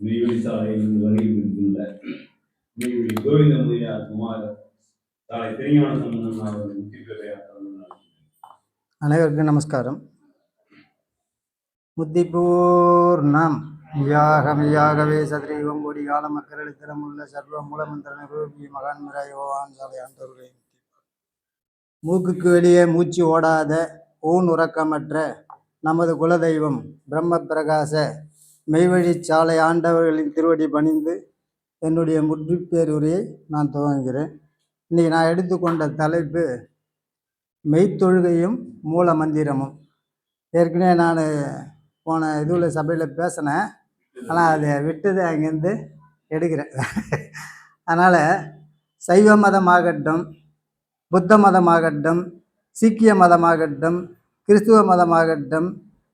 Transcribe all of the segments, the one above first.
நெய்வேலி சாலையில் வருகை புரிந்துள்ள நெய்வேலி கோவிந்த முதலியார் குமார் சாலை திருஞான சம்பந்தம் அவர்கள் முக்கிய பேரையாற்ற அனைவருக்கும் நமஸ்காரம். முத்திபூர்ணம் யாக சதுரீகம் கோடி கால மக்கள் திறமுள்ள சர்வ மூலமந்திர நிரூபி மகான்மராய் ஓவான் சாலை ஆண்டவர்களை மூக்குக்கு வெளியே மூச்சு ஓடாத ஊன் உறக்கமற்ற நமது குலதெய்வம் பிரம்ம பிரகாச மெய்வழி சாலை ஆண்டவர்களின் திருவடி பணிந்து என்னுடைய முற்றுப்பேருரையை நான் துவங்குகிறேன். இன்னைக்கு நான் எடுத்துக்கொண்ட தலைப்பு மெய்த்தொழுகையும் மூல மந்திரமும். ஏற்கனவே நான் போன இதுவில் சபையில் பேசினேன். ஆனால் அதை விட்டது அங்கேருந்து எடுக்கிறேன். அதனால் சைவ மதமாகட்டும் புத்த மதமாகட்டும் சீக்கிய மதமாகட்டும் கிறிஸ்துவ மதமாகட்டும்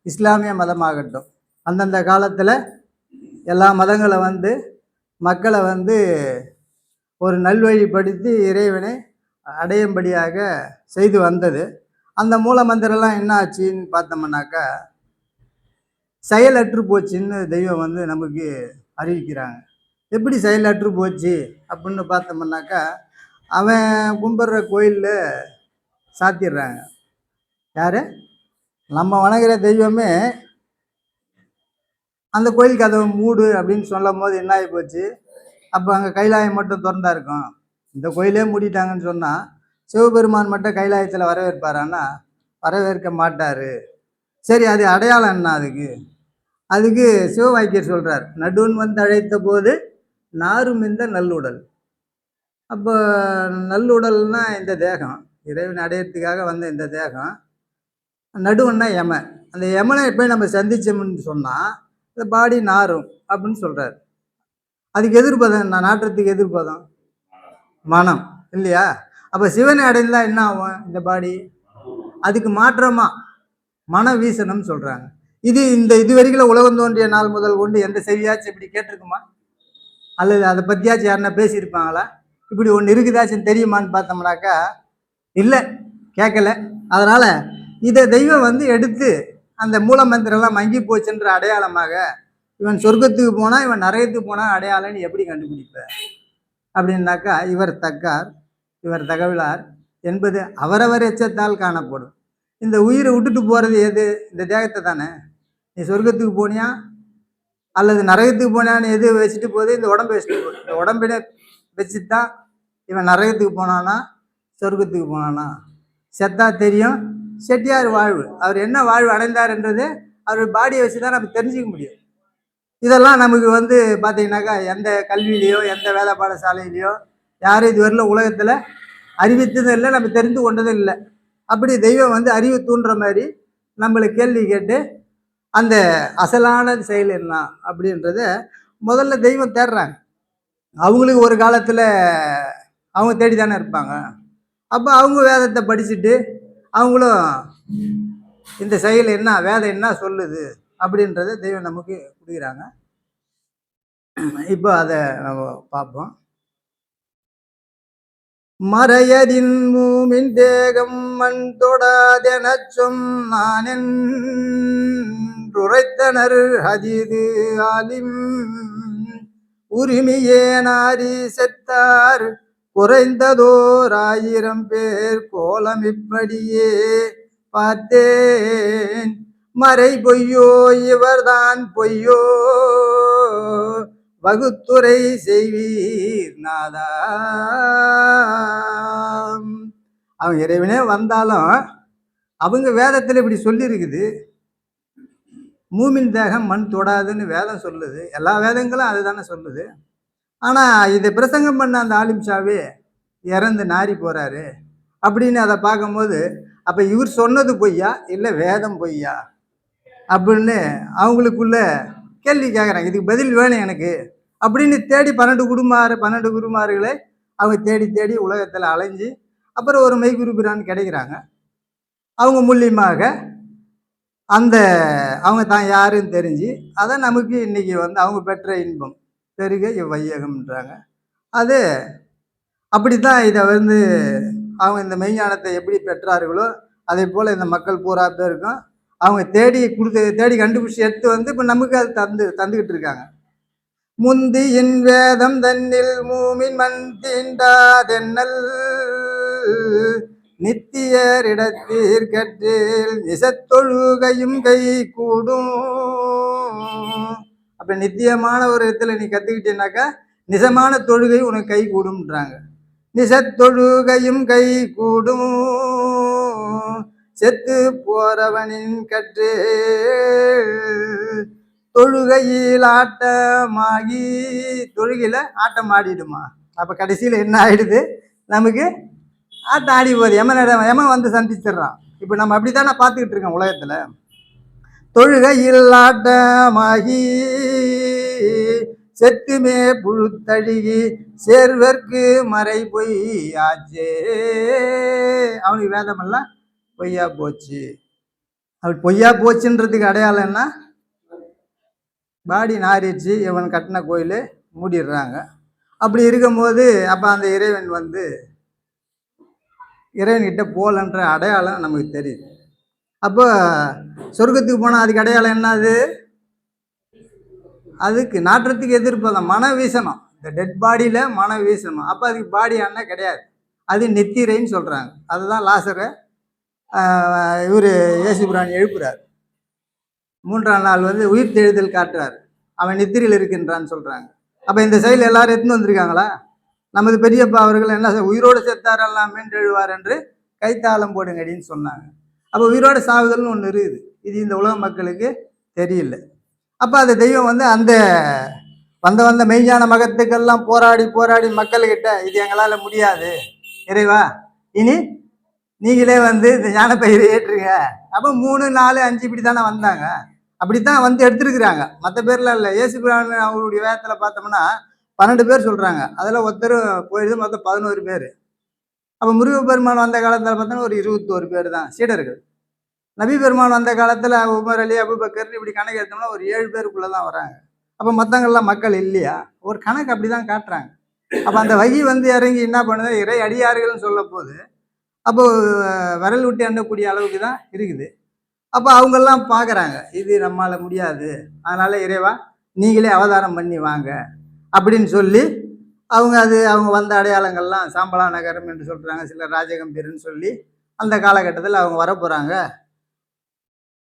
இஸ்லாமிய மதமாகட்டும் அந்தந்த காலத்தில் எல்லா மதங்களை வந்து மக்களை வந்து ஒரு நல்வழிப்படுத்தி இறைவனை அடையும்படியாக செய்து வந்தது. அந்த மூல மந்திரம்லாம் என்ன ஆச்சுன்னு பார்த்தோம்னாக்கா செயலற்று போச்சுன்னு தெய்வம் வந்து நமக்கு அறிவிக்கிறாங்க. எப்படி செயலற்று போச்சு அப்படின்னு பார்த்தோம்னாக்கா அவன் கும்பிட்ற கோயிலில் சாத்திடுறாங்க. யார்? நம்ம வணங்குற தெய்வமே அந்த கோயில் கதவை மூடு அப்படின்னு சொல்லும் போது என்ன ஆகி போச்சு? அப்போ அங்கே கைலாயம் மட்டும் திறந்தா இருக்கும். இந்த கோயிலே மூடிட்டாங்கன்னு சொன்னால் சிவபெருமான் மட்டும் கைலாயத்தில் வரவேற்பாரான்னா வரவேற்க மாட்டார். சரி அது அடையாளம் என்ன அதுக்கு? அதுக்கு சிவவாக்கியர் சொல்கிறார் நடுவன் வந்து அழைத்த போது நாரும் இந்த நல்லுடல். அப்போ நல்லுடல்னா இந்த தேகம் இறைவன் அடையிறதுக்காக வந்த இந்த தேகம். நடுவன்னா யம அந்த யமனை போய் நம்ம சந்திச்சோம்னு சொன்னால் இந்த பாடி நாரும் அப்படின்னு சொல்கிறார் அதுக்கு எதிர்ப்பதம் நான் நாட்டுறதுக்கு எதிர்ப்பதம் மனம். இல்லையா? அப்போ சிவனை அடைந்தால் என்ன ஆகும் இந்த பாடி அதுக்கு மாற்றமாக மன வீசனம்னு சொல்கிறாங்க இது இந்த இது வரைக்கும் உலகம் தோன்றிய நாள் முதல் கொண்டு எந்த செவியாச்சும் இப்படி கேட்டிருக்குமா? அல்லது அதை பற்றியாச்சும் யாருன்னா பேசியிருப்பாங்களா? இப்படி ஒன்று இருக்குதாச்சும் தெரியுமான்னு பார்த்தோம்னாக்கா இல்லை கேட்கல. அதனால் இதை தெய்வம் வந்து எடுத்து அந்த மூல மந்திரம்லாம் மங்கி போச்சுன்ற அடையாளமாக இவன் சொர்க்கத்துக்கு போனால் இவன் நரகத்துக்கு போனால் அடையாளம்னு எப்படி கண்டுபிடிப்ப? அப்படின்னாக்கா இவர் தக்கார் இவர் தகவலார் என்பது அவரவர் எச்சத்தால் காணப்படும். இந்த உயிரை விட்டுட்டு போகிறது எது? இந்த தேகத்தை தானே. நீ சொர்க்கத்துக்கு போனியா? அல்லது நரகத்துக்கு போனியான்னு எது வச்சுட்டு போகுது? இந்த உடம்பை வச்சுட்டு போகுது. இந்த உடம்பினை வச்சு தான் இவன் நரகத்துக்கு போனானா சொர்க்கத்துக்கு போனானா? செத்தா தெரியும். செட்டியார் வாழ்வு. அவர் என்ன வாழ்வு அடைந்தார் என்றது அவர் பாடியை வச்சு தான் நம்ம தெரிஞ்சுக்க முடியும். இதெல்லாம் நமக்கு வந்து பார்த்தீங்கன்னாக்கா எந்த கல்வியிலையோ எந்த வேலை பாடசாலையிலையோ யாரும் இதுவரையிலும் உலகத்தில் அறிவித்ததும் இல்லை நம்ம தெரிந்து கொண்டதும் இல்லை. அப்படி தெய்வம் வந்து அறிவு தூண்டுற மாதிரி நம்மளை கேள்வி கேட்டு அந்த அசலான செயல் என்ன அப்படின்றத முதல்ல தெய்வம் தேடுறாங்க. அவங்களுக்கு ஒரு காலத்தில் அவங்க தேடி தானே இருப்பாங்க. அப்போ அவங்க வேதத்தை படிச்சுட்டு அவங்களும் இந்த செயல் என்ன வேதம் என்ன சொல்லுது அப்படின்றத தெய்வம் நமக்கு கொடுக்குறாங்க. இப்போ அதை நம்ம பார்ப்போம். மறையதின் மூமின் தேகம் மண் தொடாதெனச் சொன்னானென்றுரைத்தனர் ஹதிது ஆலிம் உரிமையே நாரி செத்தார் குறைந்ததோர் ஆயிரம் பேர் கோலம் இப்படியே பார்த்தேன். மறை பொய்யோ இவர்தான் பொய்யோ. வகுத்துரை செய்வீர் நாதா. அவன் இறைவனே வந்தாலும் அவங்க வேதத்தில் இப்படி சொல்லியிருக்குது மூமின் தேகம் மண் தொடாதுன்னு வேதம் சொல்லுது. எல்லா வேதங்களும் அதுதானே சொல்லுது. ஆனால் இதை பிரசங்கம் பண்ண அந்த ஆலிம்ஷாவே இறந்து நாரி போகிறாரு அப்படின்னு அதை பார்க்கும்போது அப்போ இவர் சொன்னது பொய்யா? இல்லை வேதம் பொய்யா? அப்படின்னு அவங்களுக்குள்ள கேள்வி கேட்குறாங்க இதுக்கு பதில் வேணும் எனக்கு. அப்படின்னு தேடி பன்னெண்டு குருமாறு பன்னெண்டு குருமார்களை அவங்க தேடி தேடி உலகத்தில் அலைஞ்சு அப்புறம் ஒரு மெய்குருபிரான் கிடைக்கிறாங்க. அவங்க மூலியமாக அந்த அவங்க தான் யாருன்னு தெரிஞ்சு அதை நமக்கு இன்றைக்கி வந்து அவங்க பெற்ற இன்பம். பெருக இவ்வையகம்ன்றாங்க. அது அப்படி தான் இதை வந்து அவங்க இந்த மெய்ஞானத்தை எப்படி பெற்றார்களோ அதே போல் இந்த மக்கள் பூரா பேருக்கும் அவங்க தேடி கொடுத்து தேடி கண்டுபிடிச்சி எடுத்து வந்து இப்போ நமக்கு அது தந்து தந்துக்கிட்டு இருக்காங்க. முந்தியின் வேதம் தன்னில் மூமின் மண் தீண்டாதென்னல். நித்தியரிடத்தீர் கற்றில் நிசத்தொழுகையும் கை கூடும் இப்போ நித்தியமான ஒரு இடத்துல நீ கத்துக்கிட்டீனாக்கா நிஜமான தொழுகை உனக்கு கை கூடும்ன்றாங்க. நிசத்தொழுகையும் கை கூடும். செத்து போறவனின் கற்று தொழுகையில் ஆட்டமாகி தொழுகையில் ஆட்டம் ஆடிடுமா? அப்போ கடைசியில் என்ன ஆகிடுது நமக்கு ஆட்டம் ஆடி போகுது. எமன் எமன் வந்து சந்திச்சிடுறான். இப்போ நம்ம அப்படித்தானே பார்த்துக்கிட்டு இருக்கோம் உலகத்தில். தொழுகையில் ஆட்டமாகி செத்துமே புழுத்தழுகி சேர்வர்க்கு மறை பொய் ஆச்சே அவனுக்கு வேதமெல்லாம் பொய்யா போச்சு. அப்படி பொய்யா போச்சுன்றதுக்கு அடையாளம் என்ன? பாடி நாரிடுச்சு இவன் கட்டின கோயில் மூடிடுறாங்க. அப்படி இருக்கும்போது அப்போ அந்த இறைவன் வந்து இறைவன்கிட்ட போகலன்ற அடையாளம் நமக்கு தெரியுது. அப்போ சொர்க்கத்துக்கு போனால் அதுக்கு அடையாளம் என்னது? அதுக்கு நாற்றத்துக்கு எதிர்ப்பதான் மன வீசணும். இந்த டெட் பாடியில் மன வீசணும். அப்போ அதுக்கு பாடி அண்ணா கிடையாது. அது நெத்திரைன்னு சொல்கிறாங்க அதுதான் லாசரை இவர் இயேசுபிரான் எழுப்புறார். மூன்றாம் நாள் வந்து உயிர் தெழுதல் காட்டுறார். அவன் நித்திரையில் இருக்கின்றான்னு சொல்கிறாங்க அப்போ இந்த செயல் எல்லாரும் எடுத்துன்னு வந்திருக்காங்களா? நமது பெரியப்பா அவர்கள் என்ன உயிரோடு செத்தார் எல்லாம் மீண்டெழுவார் என்று கைத்தாளம் போடுங்கடின்னு சொன்னாங்க. அப்போ உயிரோடு சாகுதல்னு ஒன்று இருக்குது. இது இந்த உலக மக்களுக்கு தெரியல. அப்போ அந்த தெய்வம் வந்து அந்த வந்த வந்த மெய்ஞான மகத்துக்கெல்லாம் போராடி போராடி மக்கள்கிட்ட இது எங்களால் முடியாது. இறைவா இனி நீங்களே வந்து இந்த ஞானப்பயிரை ஏற்றுங்க. அப்போ மூணு நாலு அஞ்சு இப்படி தானே வந்தாங்க. அப்படித்தான் வந்து எடுத்துருக்குறாங்க. மற்ற பேர்லாம் இல்லை. இயேசு பிரான் அவருடைய வேதத்தில் பார்த்தோம்னா பன்னெண்டு பேர் சொல்கிறாங்க அதில் ஒருத்தர் போயிடுது மொத்தம் பதினோரு பேர். அப்போ முருகப்பெருமான் வந்த காலத்தில் பார்த்தோன்னா ஒரு இருபத்தோரு பேர் தான் சீடர்கள். நபி பெருமான் வந்த காலத்தில் உமர் அலி அபுபக்கர் இப்படி கணக்கு எடுத்தோம்னா ஒரு ஏழு பேருக்குள்ளே தான் வராங்க. அப்போ மற்றங்கள்லாம் மக்கள் இல்லையா? ஒரு கணக்கு அப்படி தான் காட்டுறாங்க. அப்போ அந்த வகி வந்து இறங்கி என்ன பண்ணுது? இறை அடியார்கள்னு சொல்ல போது அப்போ விரல் விட்டு எண்ணக்கூடிய அளவுக்கு தான் இருக்குது. அப்போ அவங்கெல்லாம் பார்க்குறாங்க இது நம்மளால் முடியாது. அதனால் இறைவா நீங்களே அவதாரம் பண்ணி வாங்க அப்படின்னு சொல்லி அவங்க அது அவங்க வந்த அடையாளங்கள்லாம் சாம்பலா நகரம் என்று சொல்கிறாங்க சில ராஜகம்பீர்னு சொல்லி அந்த காலகட்டத்தில் அவங்க வர போகிறாங்க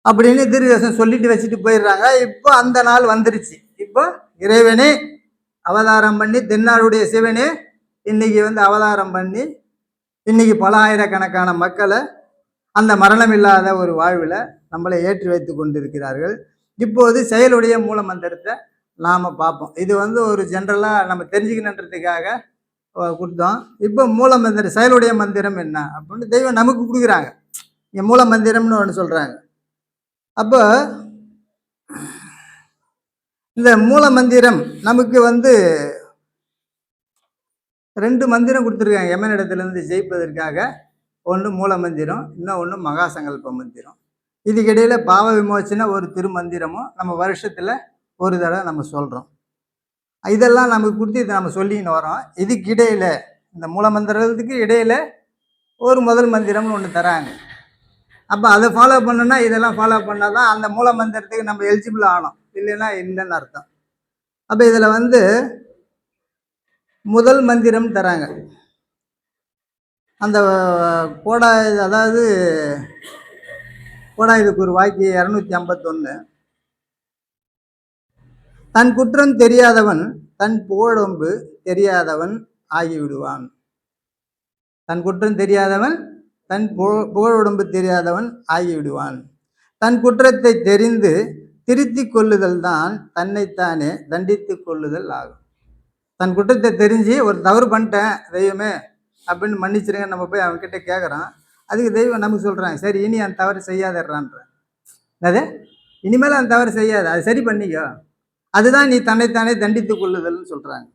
அப்படின்னு திருதேசம் சொல்லிட்டு வச்சுட்டு போயிடுறாங்க. இப்போ அந்த நாள் வந்துருச்சு. இப்போ இறைவனே அவதாரம் பண்ணி தென்னாடுடைய சிவனே இன்னைக்கு வந்து அவதாரம் பண்ணி இன்னைக்கு பல ஆயிரக்கணக்கான மக்களை அந்த மரணம் இல்லாத ஒரு வாழ்வில் நம்மளை ஏற்றி வைத்து கொண்டிருக்கிறார்கள். இப்போது செயலுடைய மூல மந்திரத்தை நாம் பார்ப்போம். இது வந்து ஒரு ஜென்ரலாக நம்ம தெரிஞ்சுக்கணுன்றதுக்காக கொடுத்தோம். இப்போ மூல மந்திரம் செயலுடைய மந்திரம் என்ன? அப்படின்னு தெய்வம் நமக்கு கொடுக்குறாங்க. இங்கே மூல மந்திரம்னு ஒன்று சொல்கிறாங்க அப்போ இந்த மூல மந்திரம் நமக்கு வந்து ரெண்டு மந்திரம் கொடுத்துருக்காங்க. யமனிடத்துலேருந்து ஜெயிப்பதற்காக ஒன்று மூல மந்திரம் இன்னும் ஒன்று மகாசங்கல்ப மந்திரம். இதுக்கிடையில் பாவ விமோச்சன ஒரு திருமந்திரமும் நம்ம வருஷத்தில் ஒரு தடவை நம்ம சொல்கிறோம் இதெல்லாம் நமக்கு கொடுத்து இதை நம்ம சொல்லின்னு வரோம் இதுக்கு இடையில் இந்த மூல மந்திரத்துக்கு இடையில் ஒரு முதல் மந்திரம்னு ஒன்று தராங்க. அப்போ அதை ஃபாலோ பண்ணணும்னா இதெல்லாம் ஃபாலோ பண்ணால் தான் அந்த மூல மந்திரத்துக்கு நம்ம எலிஜிபிள் ஆகணும். இல்லைன்னா இல்லைன்னு அர்த்தம். அப்போ இதில் வந்து முதல் மந்திரம் தராங்க. அந்த கோடா அதாவது கோடா இதுக்கு ஒரு வாக்கி இரநூத்தி ஐம்பத்தொன்று தன் குற்றம் தெரியாதவன் தன் புகழொம்பு தெரியாதவன் ஆகிவிடுவான். தன் குற்றம் தெரியாதவன் தன் புக- புகழுடம்பு தெரியாதவன் ஆகிவிடுவான். தன் குற்றத்தை தெரிந்து திருத்தி கொள்ளுதல் தான் தன்னைத்தானே தண்டித்து கொள்ளுதல் ஆகும். தன் குற்றத்தை தெரிஞ்சு ஒரு தவறு பண்ணிட்டேன் தெய்வமே அப்படின்னு மன்னிச்சிருங்க நம்ம போய் அவன்கிட்ட கேட்குறான் அதுக்கு தெய்வம் நமக்கு சொல்கிறாங்க சரி இனி அந்த தவறு செய்யாதறான்ற அது இனிமேல் அந்த தவறு செய்யாத அது சரி பண்ணிக்கோ. அதுதான் நீ தன்னைத்தானே தண்டித்துக் கொள்ளுதல்னு சொல்கிறாங்க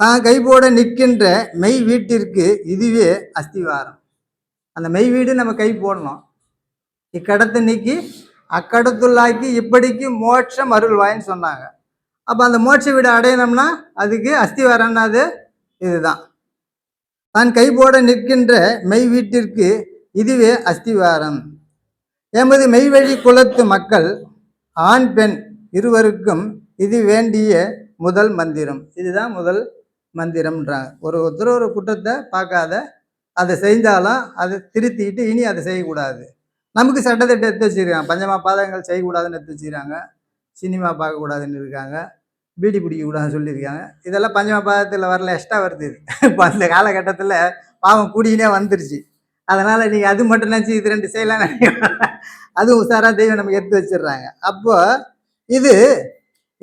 தான் கைபோட நிற்கின்ற மெய் வீட்டிற்கு இதுவே அஸ்திவாரம். அந்த மெய் வீடு நம்ம கை போடணும். இக்கடத்தை நீக்கி அக்கடத்துள்ளாக்கி இப்படிக்கு மோட்சம் அருள்வாயின்னு சொன்னாங்க. அப்போ அந்த மோட்ச வீடு அடையணும்னா அதுக்கு அஸ்திவாரம்னாது இதுதான். தான் கைபோட நிற்கின்ற மெய் வீட்டிற்கு இதுவே அஸ்திவாரம். எமது மெய்வழி குலத்து மக்கள் ஆண் பெண் இருவருக்கும் இது வேண்டிய முதல் மந்திரம். இதுதான் முதல் மந்திரம்ன்றாங்க ஒரு ஒருத்தர் ஒரு குற்றத்தை பார்க்காத அதை செஞ்சாலும் அதை திருத்திக்கிட்டு இனி அதை செய்யக்கூடாது. நமக்கு சட்டத்திட்டம் எடுத்து வச்சிருக்காங்க. பஞ்சமா பாதகங்கள் செய்யக்கூடாதுன்னு எடுத்து வச்சுருக்காங்க. சினிமா பார்க்கக்கூடாதுன்னு இருக்காங்க. பீடி பிடிக்கக்கூடாதுன்னு சொல்லியிருக்காங்க. இதெல்லாம் பஞ்சமா பாதத்தில் வரல எக்ஸ்ட்ரா வருது இது. இப்போ அந்த காலகட்டத்தில் பாவம் கூடினே வந்துருச்சு. அதனால் நீங்கள் அது மட்டும் நினச்சி இது ரெண்டு செய்யலாம் அதுவும் உஷாரா தெய்வம் நமக்கு எடுத்து வச்சிடுறாங்க. அப்போது இது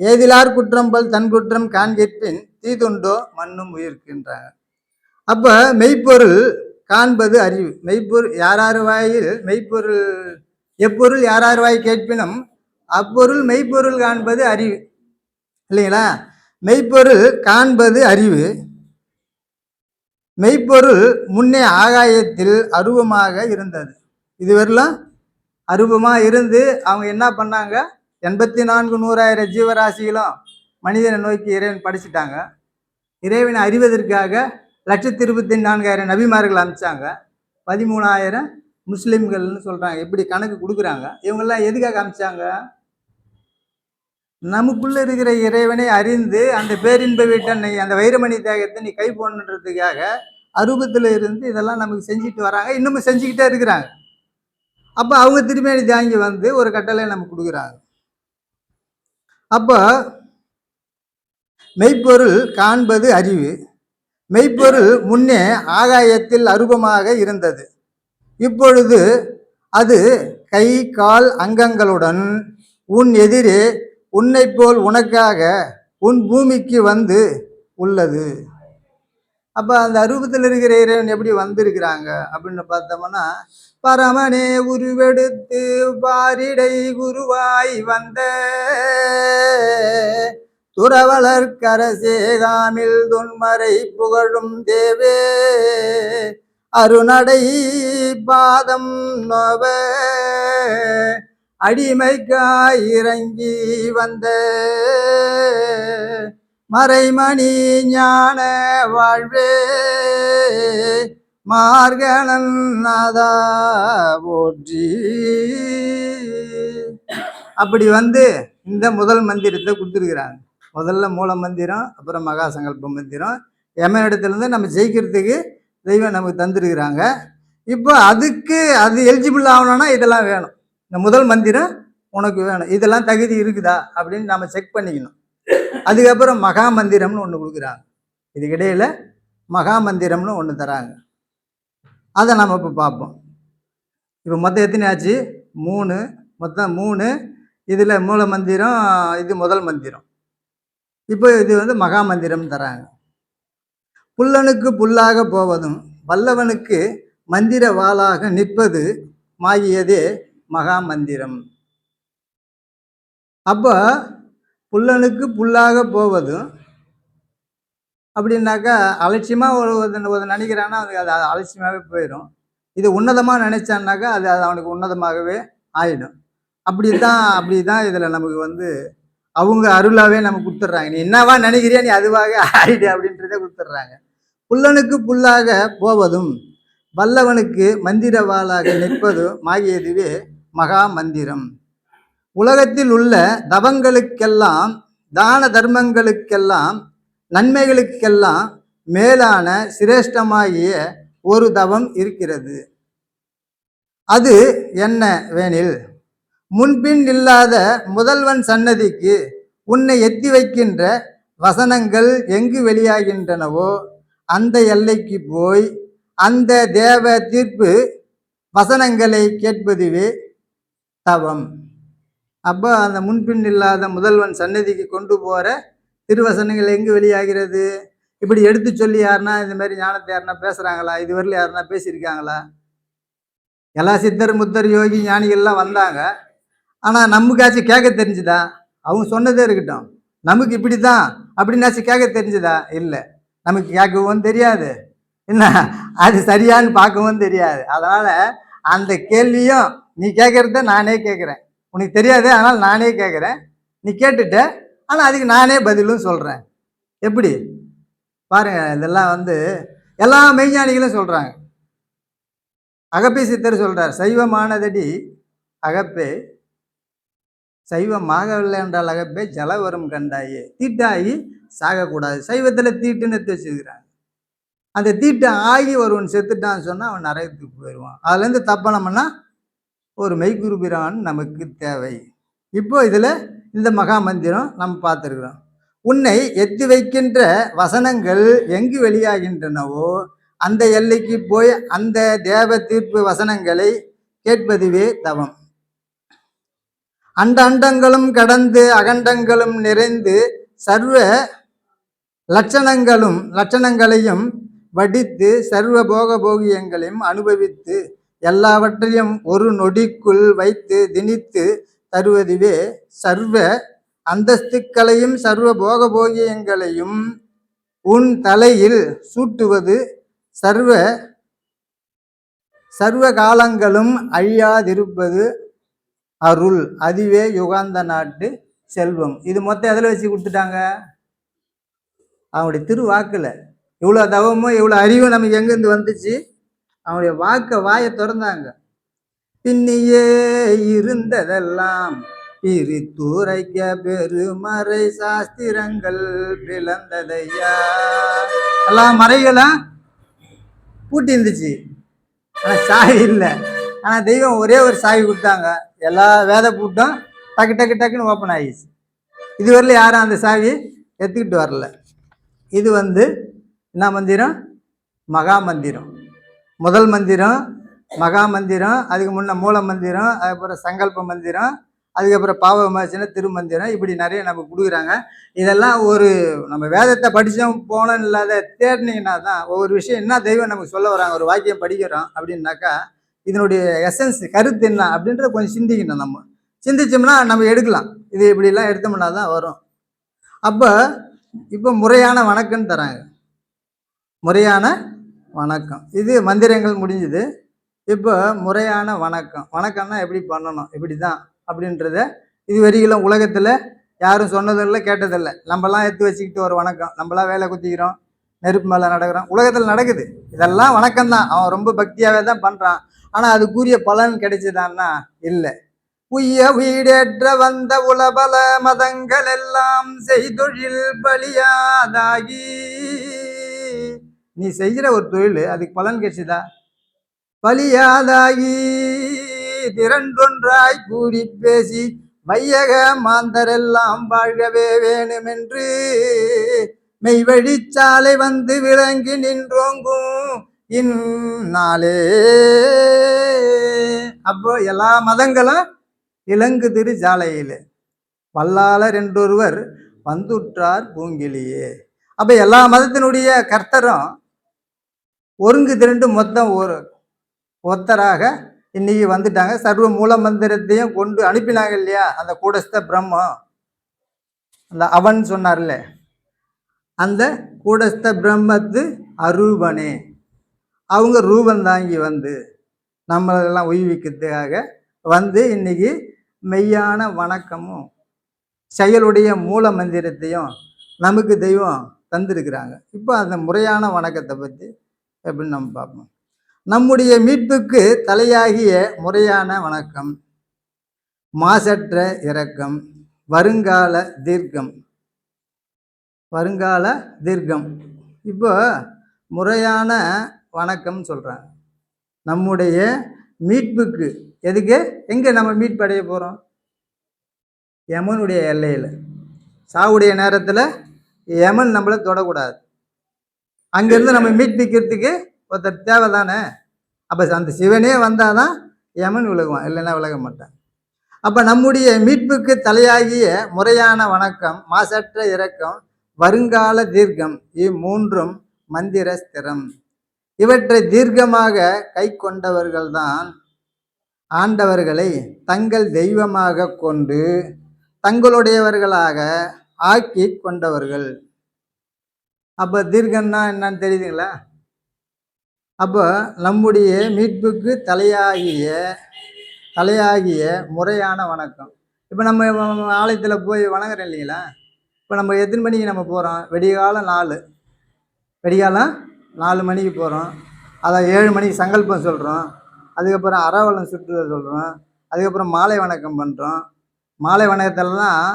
ஏதிலார் குற்றம் பல் தன் குற்றம் காண்கிற்பின் தீதுண்டோ மண்ணும் உயிர்க்கின்றாங்க அப்போ மெய்ப்பொருள் காண்பது அறிவு. மெய்ப்பொருள் யாரார் வாயில் மெய்ப்பொருள் எப்பொருள் யாரார் வாய் கேட்பினும் அப்பொருள் மெய்ப்பொருள் காண்பது அறிவு. இல்லைங்களா? மெய்ப்பொருள் காண்பது அறிவு. மெய்ப்பொருள் முன்னே ஆகாயத்தில் அருவமாக இருந்தது. இதுவரையிலும் அருவமாக இருந்து அவங்க என்ன பண்ணாங்க? எண்பத்தி நான்கு நூறாயிரம் ஜீவராசிகளும் மனிதனை நோக்கி இறைவன் படிச்சுட்டாங்க. இறைவனை அறிவதற்காக லட்சத்தி இருபத்தி நான்காயிரம் நபிமார்கள் அமிச்சாங்க பதிமூணாயிரம் முஸ்லீம்கள்னு சொல்கிறாங்க எப்படி கணக்கு கொடுக்குறாங்க? இவங்கெல்லாம் எதுக்காக அனுப்பிச்சாங்க? நமக்குள்ள இருக்கிற இறைவனை அறிந்து அந்த பேரின்ப வீட்டை அந்த வைரமணி தேகத்தை நீ கை போடணுன்றதுக்காக அருபத்தில் இருந்து இதெல்லாம் நமக்கு செஞ்சுட்டு வராங்க. இன்னமும் செஞ்சுக்கிட்டே இருக்கிறாங்க. அப்போ அவங்க திரும்பி தாங்கி வந்து ஒரு கட்டளை நமக்கு கொடுக்குறாங்க. அப்போ மெய்ப்பொருள் காண்பது அறிவு. மெய்ப்பொருள் முன்னே ஆகாயத்தில் அருபமாக இருந்தது. இப்பொழுது அது கை கால் அங்கங்களுடன் உன் எதிரே உன்னை போல் உனக்காக உன் பூமிக்கு வந்து உள்ளது. அப்போ அந்த அருவத்தில் இருக்கிற இறைவன் எப்படி வந்திருக்கிறாங்க அப்படின்னு பார்த்தோம்னா பரமனே உருவெடுத்து பாரிடை குருவாய் வந்த. துறவலர் கரசேகாமில் துன்மறை புகழும் தேவே. அருணடை பாதம் நோவ. அடிமைக்காய் இறங்கி வந்த. மறைமணி ஞான வாழ்வே. மார்கணன் போற்றி. அப்படி வந்து இந்த முதல் மந்திரத்தை கொடுத்துருக்குறாங்க. முதல்ல மூல மந்திரம் அப்புறம் மகா சங்கல்ப மந்திரம். எமனிடத்துலேருந்து நம்ம ஜெயிக்கிறதுக்கு தெய்வம் நமக்கு தந்துருக்குறாங்க. இப்போ அதுக்கு அது எலிஜிபிள் ஆகணும்னா இதெல்லாம் வேணும். இந்த முதல் மந்திரம் உனக்கு வேணும். இதெல்லாம் தகுதி இருக்குதா அப்படின்னு நம்ம செக் பண்ணிக்கணும். அதுக்கப்புறம் மகா மந்திரம்னு ஒன்று கொடுக்குறாங்க. இதுக்கிடையில் மகா மந்திரம்னு ஒன்று தராங்க. அதை நம்ம இப்போ பார்ப்போம். இப்போ மொத்தம் எத்தனை ஆச்சு? மூணு. மொத்தம் மூணு. இதில் மூல மந்திரம் இது முதல் மந்திரம். இப்போ இது வந்து மகா மந்திரம் தராங்க. புல்லனுக்கு புல்லாக போவதும் வல்லவனுக்கு மந்திர வாளாக நிற்பது மாகியதே மகா மந்திரம். அப்போ புல்லனுக்கு புல்லாக போவதும் அப்படின்னாக்கா அலட்சியமாக ஒரு ஒரு நினைக்கிறான்னா அவனுக்கு அது அலட்சியமாகவே போயிடும் இது உன்னதமாக நினைச்சான்னாக்கா அது அது அவனுக்கு உன்னதமாகவே ஆயிடும். அப்படி தான் அப்படி தான் இதில் நமக்கு வந்து அவங்க அருளாகவே நமக்கு கொடுத்துட்றாங்க. நீ என்னவா நினைக்கிறியா நீ அதுவாக ஆயிடு அப்படின்றத கொடுத்துட்றாங்க. புல்லனுக்கு புல்லாக போவதும் வல்லவனுக்கு மந்திரவாளாக நிற்பதும் ஆகியதுவே மகா மந்திரம். உலகத்தில் உள்ள தவங்களுக்கெல்லாம் தான தர்மங்களுக்கெல்லாம் நன்மைகளுக்கெல்லாம் மேலான சிரேஷ்டமாகிய ஒரு தவம் இருக்கிறது. அது என்ன வேனில்? முன்பின் இல்லாத முதல்வன் சன்னதிக்கு உன்னை எத்தி வைக்கின்ற வசனங்கள் எங்கு வெளியாகின்றனவோ அந்த எல்லைக்கு போய் அந்த தேவ தீர்ப்பு வசனங்களை கேட்பதுவே தவம். அப்போ அந்த முன்பின் இல்லாத முதல்வன் சன்னதிக்கு கொண்டு போகிற திருவசனங்கள் எங்கு வெளியாகிறது? இப்படி எடுத்து சொல்லி யாருன்னா இந்த மாதிரி ஞானத்தை யாருன்னா பேசுகிறாங்களா இதுவரையில் யாருன்னா பேசியிருக்காங்களா? எல்லா சித்தர் முத்தர் யோகி ஞானிகள்லாம் வந்தாங்க. ஆனால் நமக்காச்சும் கேட்க தெரிஞ்சுதா? அவங்க சொன்னதே இருக்கட்டும். நமக்கு இப்படி தான் அப்படின்னாச்சும் கேட்க தெரிஞ்சுதா? இல்லை. நமக்கு கேட்கவும் தெரியாது. என்ன? அது சரியான்னு பார்க்கவும் தெரியாது. அதனால் அந்த கேள்வியும் நீ கேட்குறத நானே கேட்குறேன். உனக்கு தெரியாது அதனால் நானே கேட்குறேன். நீ கேட்டுட்ட ஆனால் அதுக்கு நானே பதிலும் சொல்கிறேன் எப்படி? பாருங்கள் இதெல்லாம் வந்து எல்லா மெய்ஞானிகளும் சொல்கிறாங்க அகப்பே சித்தர் சொல்கிறார் சைவமானதடி அகப்பே சைவமாகவில்லை என்றால் அகப்பே ஜலவரம் கண்டாயே. தீட்டாகி சாகக்கூடாது. சைவத்தில் தீட்டுன்னு எடுத்து வச்சுக்கிறாங்க அந்த தீட்டு ஆகி ஒருவன் செத்துட்டான்னு சொன்னால் அவன் நரகத்துக்கு போயிடுவான். அதுலேருந்து தப்பனம்னா ஒரு மெய்குருபிரான் நமக்கு தேவை. இப்போ இதில் இந்த மகா மந்திரம் நம்ம பார்த்துருக்குறோம். உன்னை எத்தி வைக்கின்ற வசனங்கள் எங்கு வெளியாகின்றனவோ அந்த எல்லைக்கு போய் அந்த தேவ தீர்ப்பு வசனங்களை கேட்பதுவே தவம். அண்ட அண்டங்களும் கடந்து அகண்டங்களும் நிறைந்து சர்வ லட்சணங்களும் லட்சணங்களையும் வடித்து சர்வ போக போகியங்களையும் அனுபவித்து எல்லாவற்றையும் ஒரு நொடிக்குள் வைத்து திணித்து தருவதுவே சர்வ அந்தஸ்துக்களையும் சர்வ போக போகியங்களையும் உன் தலையில் சூட்டுவது சர்வ சர்வ காலங்களும் அழியாதிருப்பது அருள். அதுவே யுகாந்த நாட்டு செல்வம். இது மொத்தம் எதில் வச்சு கொடுத்துட்டாங்க? அவனுடைய திருவாக்கில். இவ்வளோ தவமும் இவ்வளோ அறிவும் நமக்கு எங்கேருந்து வந்துச்சு? அவனுடைய வாக்கை வாயை திறந்தாங்க. பின்னியே இருந்ததெல்லாம் பிரித்துரைக்க பெருமறை சாஸ்திரங்கள் பிளந்ததையா? எல்லாம் மறைகளும் பூட்டி இருந்துச்சு. ஆனால் சாவி இல்லை. ஆனால் தெய்வம் ஒரே ஒரு சாவி கொடுத்தாங்க. எல்லா வேத பூட்டும் டக்கு டக்கு டக்குன்னு ஓப்பன் ஆகிடுச்சு இதுவரையிலும் யாரும் அந்த சாவி எடுத்துக்கிட்டு வரல. இது வந்து என்ன மந்திரம்? மகா மந்திரம். முதல் மந்திரம் மகா மந்திரம் அதுக்கு முன்ன மூல மந்திரம் அதுக்கப்புறம் சங்கல்ப மந்திரம் அதுக்கப்புறம் பாவ விமர்சனம் திருமந்திரம் இப்படி நிறைய நமக்கு கொடுக்குறாங்க. இதெல்லாம் ஒரு நம்ம வேதத்தை படித்தோம் போனோம் இல்லாத தேடினீங்கன்னா தான் ஒவ்வொரு விஷயம் என்ன தெய்வம் நமக்கு சொல்ல வராங்க ஒரு வாக்கியம் படிக்கிறோம் அப்படின்னாக்கா இதனுடைய எசன்ஸ் கருத்து என்ன அப்படின்றத கொஞ்சம் சிந்திக்கணும் நம்ம. சிந்திச்சோம்னா நம்ம எடுக்கலாம். இது இப்படிலாம் எடுத்தோம்னா தான் வரும். அப்போ இப்போ முறையான வணக்கம்னு தராங்க. முறையான வணக்கம். இது மந்திரங்கள் முடிஞ்சுது. இப்போ முறையான வணக்கம். வணக்கம்னா எப்படி பண்ணணும்? இப்படி தான் அப்படின்றத இது வரைக்கும் உலகத்தில் யாரும் சொன்னதில்லை கேட்டதில்லை. நம்மலாம் எடுத்து வச்சுக்கிட்டு ஒரு வணக்கம். நம்மளாம் வேலை குத்திக்கிறோம் நெருப்பு மேலே நடக்கிறோம். உலகத்தில் நடக்குது. இதெல்லாம் வணக்கம் தான் அவன் ரொம்ப பக்தியாகவே தான் பண்ணுறான் ஆனால் அதுக்குரிய பலன் கிடைச்சதான்னா இல்லை. உய்ய வீடேற்ற வந்த உலபல மதங்கள் எல்லாம் செய்தொழில் பலியாதாகி. நீ செய்கிற ஒரு தொழில் அதுக்கு பலன் கிடைச்சதா? பலியாதாகி திரண்டொன்றாய் கூடி பேசி வையக மாந்தரெல்லாம் வாழ்கவே வேணுமென்று மெய்வழிச்சாலை வந்து விளங்கி நின்றோங்கும் இந்நாளே. அப்போ எல்லா மதங்களும் இலங்கு திரு சாலையில் வல்லாளர் என்றொருவர் வந்துற்றார் பூங்கிலியே. அப்போ எல்லா மதத்தினுடைய கர்த்தரும் ஒருங்கு திரண்டு மொத்தம் ஒரு ஒத்தராக இன்னைக்கு வந்துட்டாங்க. சர்வ மூல மந்திரத்தையும் கொண்டு அனுப்பினாங்க இல்லையா? அந்த கூடஸ்த பிரம்மம் அந்த அவன் சொன்னார்ல. அந்த கூடஸ்த பிரம்மத்து அரூபனே. அவங்க ரூபம் தாங்கி வந்து நம்மளெல்லாம் உய்விக்கிறதுக்காக வந்து இன்னைக்கு மெய்யான வணக்கமும் செயலுடைய மூல மந்திரத்தையும் நமக்கு தெய்வம் தந்திருக்கிறாங்க. இப்போ அந்த முறையான வணக்கத்தை பற்றி எப்படின்னு நம்ம பார்ப்போம். நம்முடைய மீட்புக்கு தலையாகிய முறையான வணக்கம். மாசற்ற இரக்கம் வருங்கால தீர்க்கம். வருங்கால தீர்க்கம். இப்போ முறையான வணக்கம் சொல்கிறாங்க நம்முடைய மீட்புக்கு எதுக்கு? எங்கே நம்ம மீட்படைய போகிறோம் யமனுடைய எல்லையில். சாவுடைய நேரத்தில் யமன் நம்மளை தொடக்கூடாது. அங்கேருந்து நம்ம மீட்பிக்கிறதுக்கு ஒருத்தர் தேவை தானே அப்போ அந்த சிவனே வந்தால் தான் யமன் விலகுவான் இல்லைன்னா விலக மாட்டான். அப்போ நம்முடைய மீட்புக்கு தலையாகிய முறையான வணக்கம் மாசற்ற இரக்கம் வருங்கால தீர்க்கம் இம்மூன்றும் மந்திர ஸ்திரம். இவற்றை தீர்க்கமாக கை கொண்டவர்கள்தான் ஆண்டவர்களை தங்கள் தெய்வமாக கொண்டு தங்களுடையவர்களாக ஆக்கி கொண்டவர்கள். அப்போ தீர்க்கம்னா என்னன்னு தெரியுதுங்களா? அப்போ நம்முடைய மீட்புக்கு தலையாகிய தலையாகிய முறையான வணக்கம். இப்போ நம்ம ஆலயத்தில் போய் வணங்குறோம் இல்லைங்களா? இப்போ நம்ம எத்தனை மணிக்கு நம்ம போகிறோம் வெடிகாலம் நாலு. வெடிகாலம் நாலு மணிக்கு போகிறோம் அதை ஏழு மணிக்கு சங்கல்பம் சொல்கிறோம் அதுக்கப்புறம் அறவலம் சுற்றுதல் சொல்கிறோம் அதுக்கப்புறம் மாலை வணக்கம் பண்ணுறோம் மாலை வணக்கத்துலலாம்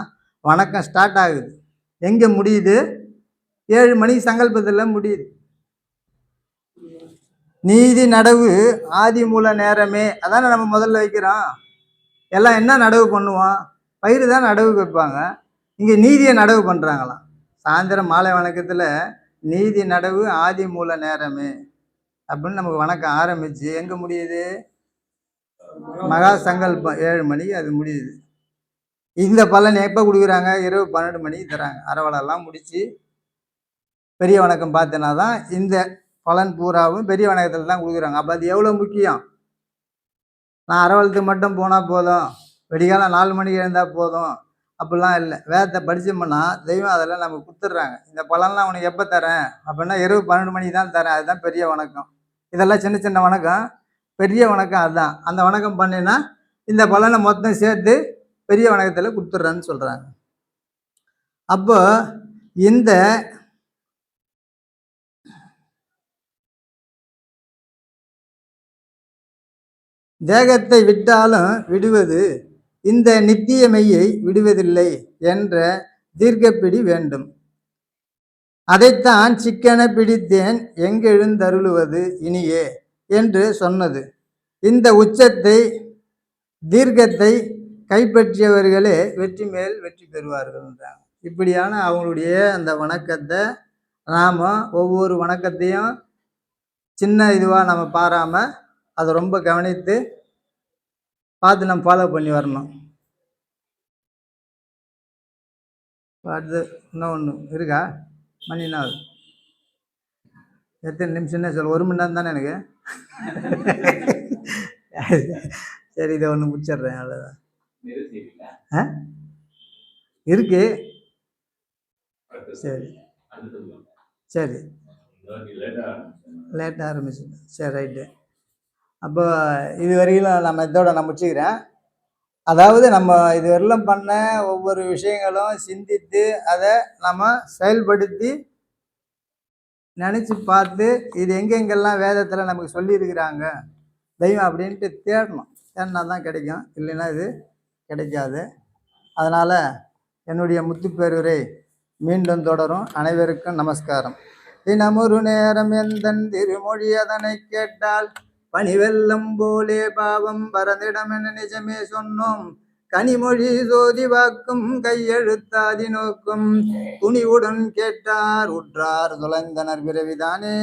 வணக்கம் ஸ்டார்ட் ஆகுது. எங்கே முடியுது? ஏழு மணி சங்கல்பத்தில் முடியுது. நீதி நடவு ஆதி மூல நேரமே. அதானே நம்ம முதல்ல வைக்கிறோம். எல்லாம் என்ன நடவு பண்ணுவோம்? பயிர் தான் நடவு வைப்பாங்க. இங்கே நீதியை நடவு பண்ணுறாங்களாம் சாயந்தரம் மாலை வணக்கத்தில் நீதி நடவு ஆதி மூல நேரமே. அப்படின்னு நமக்கு வணக்கம் ஆரம்பிச்சு. எங்கே முடியுது? மகா சங்கல்பம் ஏழு மணிக்கு அது முடியுது. இந்த பலன் எப்போ கொடுக்குறாங்க? இரவு பன்னெண்டு மணிக்கு தராங்க. அறவலெல்லாம் முடித்து பெரிய வணக்கம் பார்த்தனா தான் இந்த பலன் பூராவும் பெரிய வணக்கத்தில் தான் கொடுக்குறாங்க. அப்போ அது எவ்வளோ முக்கியம்? நான் அறவலத்துக்கு மட்டும் போனால் போதும். வெடிகாலம் நாலு மணிக்கு எழுந்தால் போதும். அப்படிலாம் இல்லை. வேதத்தை படித்தோம்னா தெய்வம் அதெல்லாம் நமக்கு கொடுத்துட்றாங்க. இந்த பலன்லாம் உனக்கு எப்போ தரேன்? அப்படின்னா இரவு பன்னெண்டு மணிக்கு தான் தரேன். அதுதான் பெரிய வணக்கம். இதெல்லாம் சின்ன சின்ன வணக்கம். பெரிய வணக்கம் அதுதான் அந்த வணக்கம் பண்ணினா இந்த பலனை மொத்தம் சேர்த்து பெரிய வணக்கத்தில் கொடுத்துட்றேன்னு சொல்கிறாங்க அப்போ இந்த தேகத்தை விட்டாலும் விடுவது இந்த நித்திய மெய்யை விடுவதில்லை என்ற தீர்க்கப்பிடி வேண்டும். அதைத்தான் சிக்கன பிடித்தேன் எங்கெழுந்தருளுவது இனியே என்று சொன்னது. இந்த உச்சத்தை தீர்க்கத்தை கைப்பற்றியவர்களே வெற்றி மேல் வெற்றி பெறுவார்கள்ன்றாங்க இப்படியான அவங்களுடைய அந்த வணக்கத்தை நாம் ஒவ்வொரு வணக்கத்தையும் சின்ன இதுவாக நம்ம பாராமல் அதை ரொம்ப கவனித்து பார்த்து நம்ம ஃபாலோ பண்ணி வரணும் அடுத்து இன்னும் ஒன்று இருக்கா மணி ஆகுது? எத்தனை நிமிஷம்னு சொல்ல ஒரு மணி நேரம் தானே எனக்கு சரி இதை ஒன்று முடிச்சிடுறேன் அவ்வளோதான்? ஆ இருக்கு. சரி. சரி. லேட்டாக ஆரம்பிச்சு சரி ரைட்டு அப்போ இது வரையிலும் நம்ம இதோட நான் முடிச்சுக்கிறேன். அதாவது நம்ம இதுவரையிலும் பண்ண ஒவ்வொரு விஷயங்களும் சிந்தித்து அதை நம்ம செயல்படுத்தி நினச்சி பார்த்து இது எங்கெங்கெல்லாம் வேதத்தில் நமக்கு சொல்லியிருக்கிறாங்க தெய்வம் அப்படின்ட்டு தேடணும். தேடினா தான் கிடைக்கும். இல்லைன்னா இது கிடைக்காது. அதனால் என்னுடைய முத்துப்பேருரை மீண்டும் தொடரும். அனைவருக்கும் நமஸ்காரம். தினமொரு நேரம் எந்தன் திருமொழி அதனை கேட்டால் பனிவெல்லம் போலே பாவம் பரந்திடமென நிஜமே சொன்னோம். கனிமொழி சோதி வாக்கும் கையெழுத்தாதி நோக்கும். துணிவுடன் கேட்டார் உற்றார் தொலைந்தனர் பிறவிதானே.